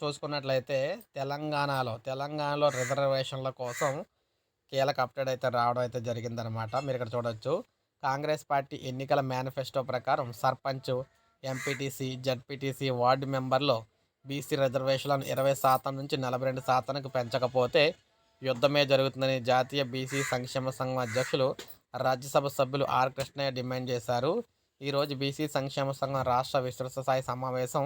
చూసుకున్నట్లయితే తెలంగాణలో తెలంగాణలో రిజర్వేషన్ల కోసం కీలక అప్డేట్ అయితే రావడం అయితే జరిగిందనమాట మీరు ఇక్కడ చూడొచ్చు. కాంగ్రెస్ పార్టీ ఎన్నికల మేనిఫెస్టో ప్రకారం సర్పంచ్ ఎంపీటీసీ జడ్పీటీసీ వార్డు మెంబర్లో బీసీ రిజర్వేషన్లను ఇరవై శాతం నుంచి నలభై రెండు శాతానికి పెంచకపోతే యుద్ధమే జరుగుతుందని జాతీయ బీసీ సంక్షేమ సంఘం అధ్యక్షులు రాజ్యసభ సభ్యులు ఆర్ కృష్ణయ్య డిమాండ్ చేశారు. ఈరోజు బీసీ సంక్షేమ సంఘం రాష్ట్ర విస్తృత స్థాయి సమావేశం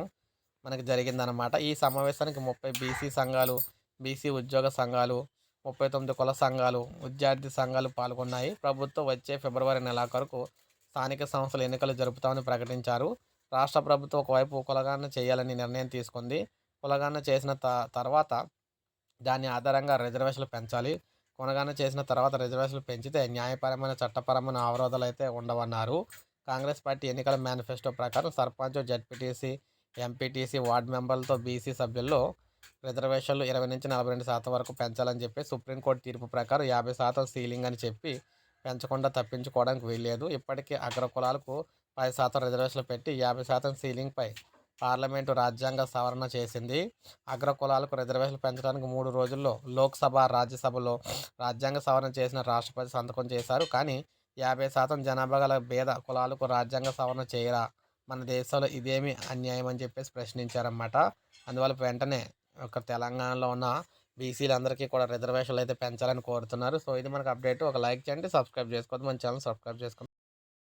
మనకి జరిగిందనమాట ఈ సమావేశానికి ముప్పై బీసీ సంఘాలు బీసీ ఉద్యోగ సంఘాలు ముప్పై తొమ్మిది కుల సంఘాలు విద్యార్థి సంఘాలు పాల్గొన్నాయి. ప్రభుత్వం వచ్చే ఫిబ్రవరి నెలాఖరుకు స్థానిక సంస్థల ఎన్నికలు జరుపుతామని ప్రకటించారు. రాష్ట్ర ప్రభుత్వం ఒకవైపు కులగాన చేయాలని నిర్ణయం తీసుకుంది. కులగాన చేసిన త తర్వాత దాని ఆధారంగా రిజర్వేషన్లు పెంచాలి. కొనగాన చేసిన తర్వాత రిజర్వేషన్లు పెంచితే న్యాయపరమైన చట్టపరమైన అవరోధాలు అయితే ఉండవన్నారు. కాంగ్రెస్ పార్టీ ఎన్నికల మేనిఫెస్టో ప్రకారం సర్పంచ్ జడ్పీటీసీ ఎంపీటీసీ వార్డు మెంబర్లతో బీసీ సభ్యుల్లో రిజర్వేషన్లు ఇరవై నుంచి నలభై రెండు శాతం వరకు పెంచాలని చెప్పి సుప్రీంకోర్టు తీర్పు ప్రకారం యాభై శాతం సీలింగ్ అని చెప్పి పెంచకుండా తప్పించుకోవడానికి వీల్లేదు. ఇప్పటికే అగ్రకులాలకు పది శాతం రిజర్వేషన్లు పెట్టి యాభై శాతం సీలింగ్పై పార్లమెంటు రాజ్యాంగ సవరణ చేసింది. అగ్రకులాలకు రిజర్వేషన్లు పెంచడానికి మూడు రోజుల్లో లోక్సభ రాజ్యసభలో రాజ్యాంగ సవరణ చేసిన రాష్ట్రపతి సంతకం చేశారు. కానీ యాభై శాతం జనాభా గల భేద కులాలకు రాజ్యాంగ సవరణ చేయరా? మన దేశంలో ఇదేమి అన్యాయం అని చెప్పేసి ప్రశ్నించారన్నమాట. అందువల్ల వెంటనే ఒక తెలంగాణలో ఉన్న బీసీలందరికీ కూడా రిజర్వేషన్లు అయితే పెంచాలని కోరుతున్నారు. సో ఇది మనకు అప్డేట్. ఒక లైక్ చేయండి సబ్స్క్రైబ్ చేసుకోవద్దు. మన ఛానల్ సబ్స్క్రైబ్ చేసుకోండి.